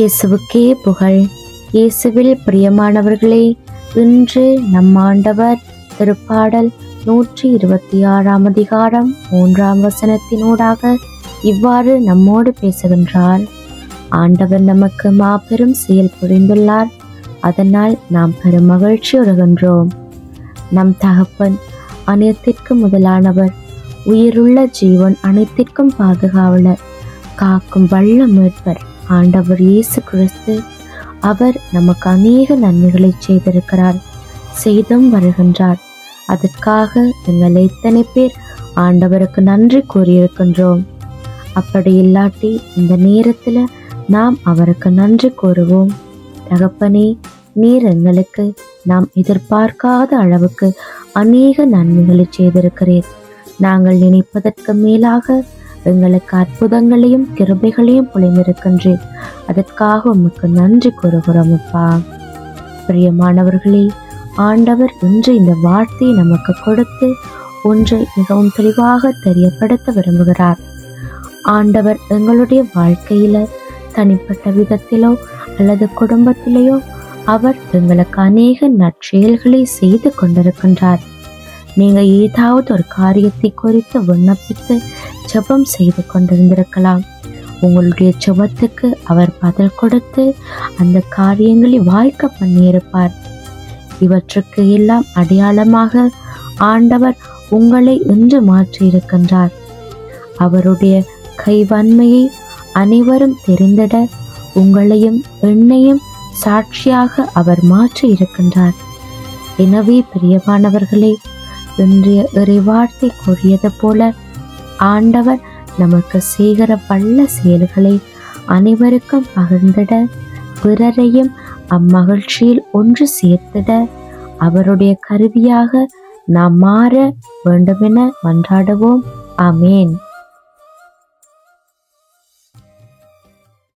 இயேசுவுக்கே புகழ். இயேசுவில் பிரியமானவர்களே இன்று நம் ஆண்டவர் திருப்பாடல் நூற்றி இருபத்தி ஆறாம் அதிகாரம் மூன்றாம் வசனத்தினூடாக இவ்வாறு நம்மோடு பேசுகின்றார். ஆண்டவர் நமக்கு மாபெரும் செயல் புரிந்துள்ளார். அதனால் நாம் பெரும் மகிழ்ச்சி உறுகின்றோம். நம் தகப்பன் அனைத்திற்கும் முதலானவர் உயிருள்ள ஜீவன் அனைத்திற்கும் பாதுகாவலர் காக்கும் வல்ல மீட்பர் ஆண்டவர் இயேசு கிறிஸ்து அவர் நமக்கு அநேக நன்மைகளை செய்திருக்கிறார் செய்தும் வருகின்றார். அதற்காக எங்கள் எத்தனை பேர் ஆண்டவருக்கு நன்றி கூறியிருக்கின்றோம். அப்படி இல்லாட்டி இந்த நேரத்தில் நாம் அவருக்கு நன்றி கூறுவோம். தகப்பனே நீர் எங்களுக்கு நாம் எதிர்பார்க்காத அளவுக்கு அநேக நன்மைகளை செய்திருக்கிறீர். நாங்கள் நினைப்பதற்கு மேலாக எங்களுக்கு அற்புதங்களையும் கிருபைகளையும் பொழிந்திருக்கின்றேன் அதற்காக உமக்கு நன்றி கூறுகிறோம் அப்பா. பிரியமானவர்களே ஆண்டவர் இன்று இந்த வார்த்தையை நமக்கு கொடுத்து ஒன்றை மிகவும் தெளிவாக தெரியப்படுத்த விரும்புகிறார். ஆண்டவர் எங்களுடைய வாழ்க்கையில தனிப்பட்ட விதத்திலோ அல்லது குடும்பத்திலேயோ அவர் எங்களுக்கு அநேக நற்செயல்களை செய்து கொண்டிருக்கின்றார். நீங்கள் ஏதாவது ஒரு காரியத்தை குறித்து விண்ணப்பித்து ஜெபம் செய்து கொண்டிருந்திருக்கலாம். உங்களுடைய ஜபத்துக்கு அவர் பதில் கொடுத்து அந்த காரியங்களை வாய்க்க பண்ணியிருப்பார். இவற்றுக்கு எல்லாம் அடையாளமாக ஆண்டவர் உங்களை இன்று மாற்றியிருக்கின்றார். அவருடைய கைவன்மையை அனைவரும் தெரிந்திட உங்களையும் என்னையும் சாட்சியாக அவர் மாற்றி இருக்கின்றார் எனவே பிரியமானவர்களே இன்றைய இறைவார்த்தை கூறியது போல ஆண்டவர் நமக்கு செய்கிற பல்ல செயல்களை அனைவருக்கும் பகிர்ந்திட பிறரையும் அம்மகிழ்ச்சியில் ஒன்று சேர்த்திட அவருடைய கருவியாக நாம் மாற வேண்டுமென மன்றாடுவோம். அமேன்